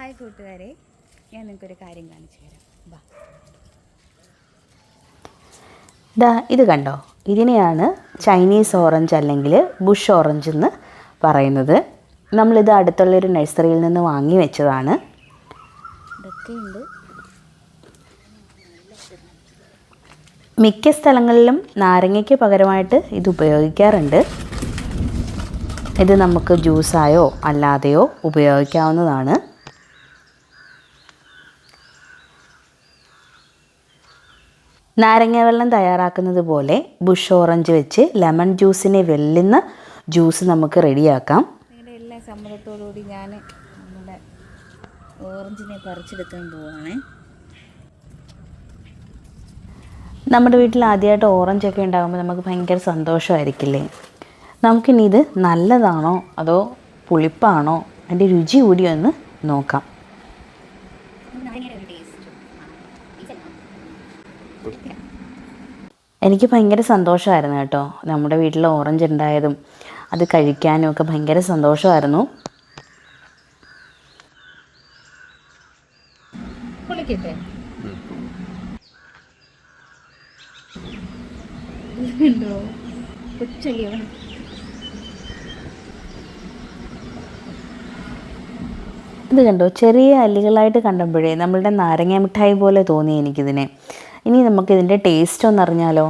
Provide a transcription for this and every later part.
Hi കൂട്ടുകാരെ ഞാൻ നിങ്ങൾക്കൊരു കാര്യം കാണിച്ചു തരാം. വാ. ദാ ഇത് കണ്ടോ? ഇതിനെയാണ് ചൈനീസ് ഓറഞ്ച് അല്ലെങ്കിൽ ബുഷ് ഓറഞ്ച് എന്ന് പറയുന്നത്. നമ്മളിത് അടുത്തുള്ളൊരു നഴ്സറിയിൽ നിന്ന് വാങ്ങി വെച്ചതാണ്. മിക്ക സ്ഥലങ്ങളിലും നാരങ്ങയ്ക്ക് പകരമായിട്ട് ഇത് ഉപയോഗിക്കാറുണ്ട്. ഇത് നമുക്ക് ജ്യൂസായോ അല്ലാതെയോ ഉപയോഗിക്കാവുന്നതാണ്. നാരങ്ങ വെള്ളം തയ്യാറാക്കുന്നത് പോലെ ബുഷ് ഓറഞ്ച് വെച്ച് ലെമൺ ജ്യൂസിനെ വെല്ലുന്ന ജ്യൂസ് നമുക്ക് റെഡിയാക്കാം. നിങ്ങളുടെ എല്ലാ സമ്മതത്തോടുകൂടി ഞാൻ നമ്മുടെ ഓറഞ്ചിനെ പറിച്ചെടുക്കാൻ പോവാണേ. നമ്മുടെ വീട്ടിൽ ആദ്യമായിട്ട് ഓറഞ്ച് ഒക്കെ ഉണ്ടാകുമ്പോൾ നമുക്ക് ഭയങ്കര സന്തോഷമായിരിക്കില്ലേ? നമുക്കിനി ഇത് നല്ലതാണോ അതോ പുളിപ്പാണോ? അതിന്റെ രുചി കൂടി ഒന്ന് നോക്കാം. എനിക്ക് ഭയങ്കര സന്തോഷമായിരുന്നു കേട്ടോ. നമ്മുടെ വീട്ടിൽ ഓറഞ്ച് ഉണ്ടായതും അത് കഴിക്കാനും ഒക്കെ ഭയങ്കര സന്തോഷമായിരുന്നു. ഇത് കണ്ടോ? ചെറിയ അല്ലികളായിട്ട് കണ്ടപ്പോഴേ നമ്മളുടെ നാരങ്ങ മിഠായി പോലെ തോന്നി എനിക്കിതിനെ. ഇനി നമുക്ക് ഇതിന്റെ ടേസ്റ്റ് ഒന്ന് അറിഞ്ഞാലോ?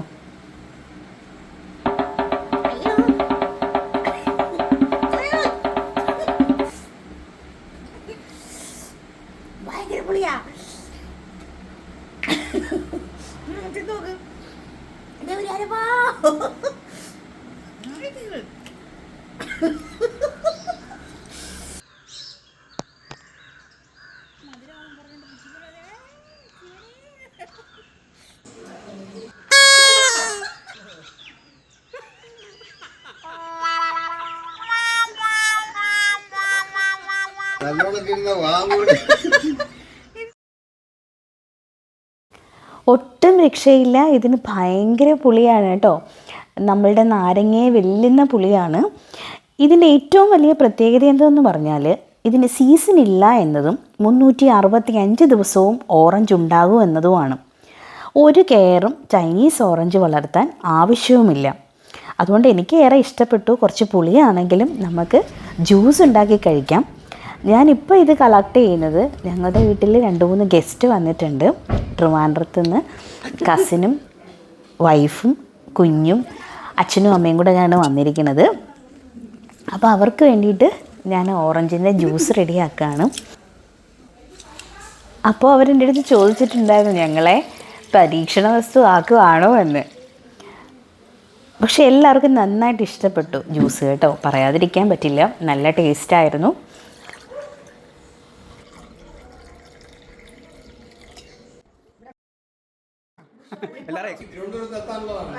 ഭയങ്കര പുളിയാ. ഒട്ടും രക്ഷയില്ല. ഇതിന് ഭയങ്കര പുളിയാണ് കേട്ടോ. നമ്മളുടെ നാരങ്ങയെ വെല്ലുന്ന പുളിയാണ്. ഇതിന്റെ ഏറ്റവും വലിയ പ്രത്യേകത എന്തെന്ന് പറഞ്ഞാൽ ഇതിന് സീസൺ ഇല്ല എന്നതും മുന്നൂറ്റി അറുപത്തി അഞ്ച് ദിവസവും ഓറഞ്ച് ഉണ്ടാകും എന്നതുമാണ്. ഒരു കെയറും ചൈനീസ് ഓറഞ്ച് വളർത്താൻ ആവശ്യവുമില്ല. അതുകൊണ്ട് എനിക്ക് ഏറെ ഇഷ്ടപ്പെട്ടു. കുറച്ച് പുളിയാണെങ്കിലും നമുക്ക് ജ്യൂസ് ഉണ്ടാക്കി കഴിക്കാം. ഞാനിപ്പോൾ ഇത് കളക്ട് ചെയ്യുന്നത് ഞങ്ങളുടെ വീട്ടിൽ രണ്ട് മൂന്ന് ഗസ്റ്റ് വന്നിട്ടുണ്ട്. ട്രിവാൻഡ്രത്ത് നിന്ന് കസിനും വൈഫും കുഞ്ഞും അച്ഛനും അമ്മയും കൂടെ ഞാൻ വന്നിരിക്കുന്നത്. അപ്പോൾ അവർക്ക് വേണ്ടിയിട്ട് ഞാൻ ഓറഞ്ചിന്റെ ജ്യൂസ് റെഡിയാക്കുകയാണ് അപ്പോൾ അവരെന്റെ അടുത്ത് ചോദിച്ചിട്ടുണ്ടായിരുന്നു ഞങ്ങളെ പരീക്ഷണ വസ്തു ആക്കുവാണോ എന്ന്. പക്ഷെ എല്ലാവർക്കും നന്നായിട്ട് ഇഷ്ടപ്പെട്ടു ജ്യൂസ് കേട്ടോ. പറയാതിരിക്കാൻ പറ്റില്ല. നല്ല ടേസ്റ്റായിരുന്നു എത്താനുള്ളതാണ്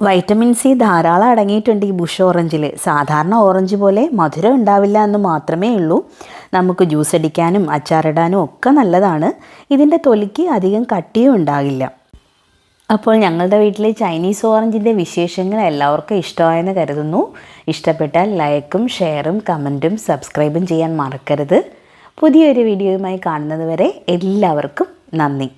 വൈറ്റമിൻ സി ധാരാളം അടങ്ങിയിട്ടുണ്ട് ഈ ബുഷ് ഓറഞ്ചിൽ സാധാരണ ഓറഞ്ച് പോലെ മധുരം ഉണ്ടാവില്ല എന്ന് മാത്രമേ ഉള്ളൂ. നമുക്ക് ജ്യൂസ് അടിക്കാനും അച്ചാറിടാനും ഒക്കെ നല്ലതാണ്. ഇതിന്റെ തൊലിക്ക് അധികം കട്ടിയും ഉണ്ടാകില്ല. അപ്പോൾ ഞങ്ങളുടെ വീട്ടിലെ ചൈനീസ് ഓറഞ്ചിന്റെ വിശേഷങ്ങൾ എല്ലാവർക്കും ഇഷ്ടമായെന്ന് കരുതുന്നു. ഇഷ്ടപ്പെട്ടാൽ ലൈക്കും ഷെയറും കമന്റും സബ്സ്ക്രൈബും ചെയ്യാൻ മറക്കരുത്. പുതിയൊരു വീഡിയോയുമായി കാണുന്നതുവരെ എല്ലാവർക്കും നന്ദി.